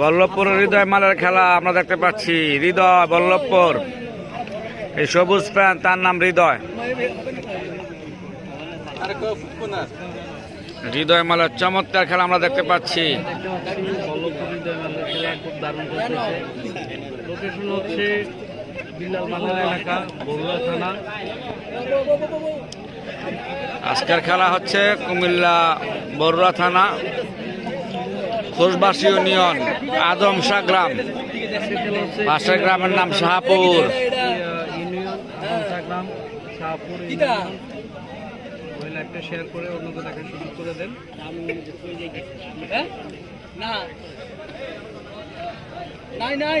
বল্লভপুর হৃদয় মালের খেলা আমরা দেখতে পাচ্ছি। হৃদয় বল্লভপুর। এই সবুজ প্যান্ট তার নাম হৃদয়। হৃদয় মালের চমৎকার খেলা আমরা দেখতে পাচ্ছি। লোকেশন হচ্ছে এলাকা থানা। আজকের খেলা হচ্ছে কুমিল্লা বড়ুয়া থানা। খোসবাসী ইউনিয়ন, আদম শাহ গ্রাম পাশের গ্রামের নাম শাহপুর। লাইভটা শেয়ার করে অন্যকে দেখার সুযোগ করে দেন নাই নাই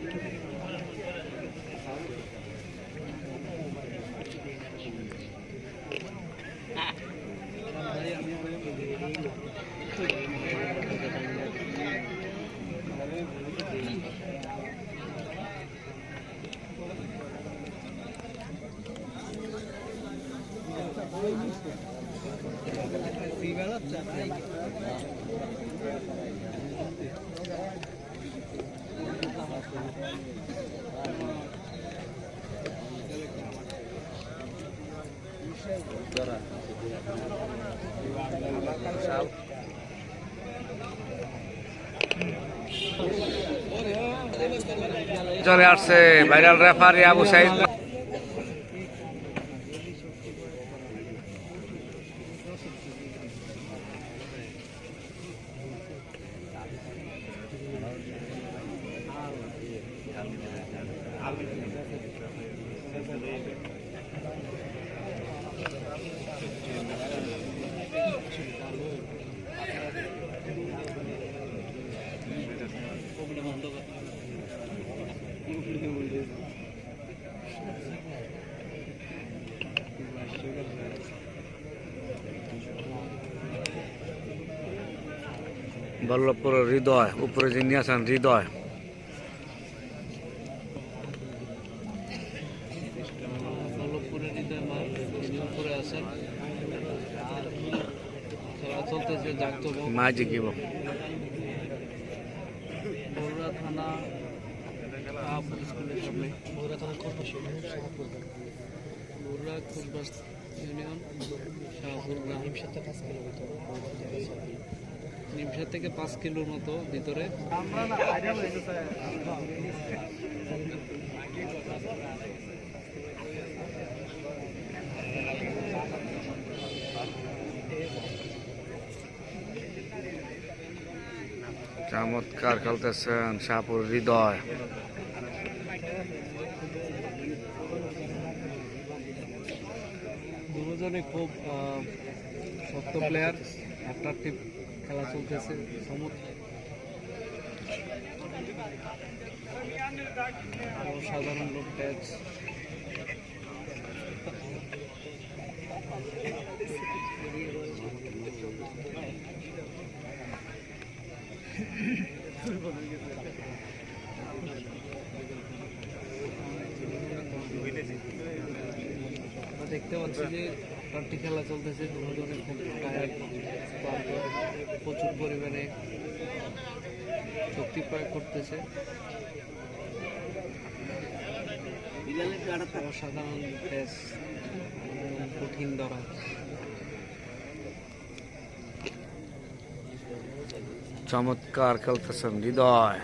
হৃদয় মাল চলে আসছে ভাইরাল রেফারি আবু সাইদ। বল্লভপুর হৃদয় উপরে যিনি আছেন হৃদয় বল্লভপুরের হৃদয় মাল তিনি উপরে আছেন খেলা চলতেছে জাগতব মাঝে কি বড়ুয়া থানা শাহপুর স্কুলের সামনে। বড়ুয়া থানা বড়ুয়া খুলবাস ইউনিয়ন শাহপুর গ্রাম। নিমসা থেকে পাঁচ কিলোর মতো ভিতরে। চমৎকার খেলতেছেন শাহপুর হৃদয়। দুজনে খুব শক্ত প্লেয়ার অ্যাট্রাকটিভ খেলা চলতেছে চমৎকার সাধারণ লোক দেখতে পাচ্ছি যে চারটি খেলা চলতেছে, দুজনে খুব প্রচুর পরিমাণে শক্তি প্রয়োগ করতেছে। অসাধারণ টেস কঠিন ধরা। চমৎকার খেলতেছেন, হৃদয়।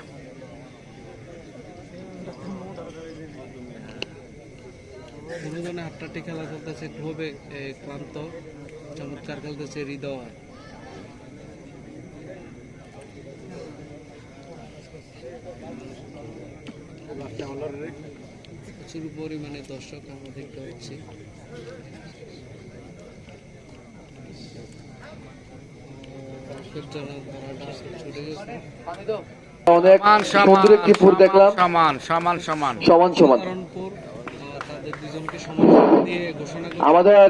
দুজনে হাট্টাটি খেলা চলতেছে খুবই ক্লান্ত চমৎকার খেলতেছে হৃদয়। প্রচুর পরিমাণে দর্শক আমরা দেখতে পাচ্ছি। অনেক সমান সুন্দর একটি পুর দেখলাম। সমান সমান সমান। সমান সমান। আমাদের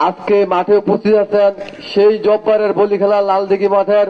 আজকে মাঠে উপস্থিত আছেন সেই জব্বারের বলি খেলা লালদিঘি মাঠের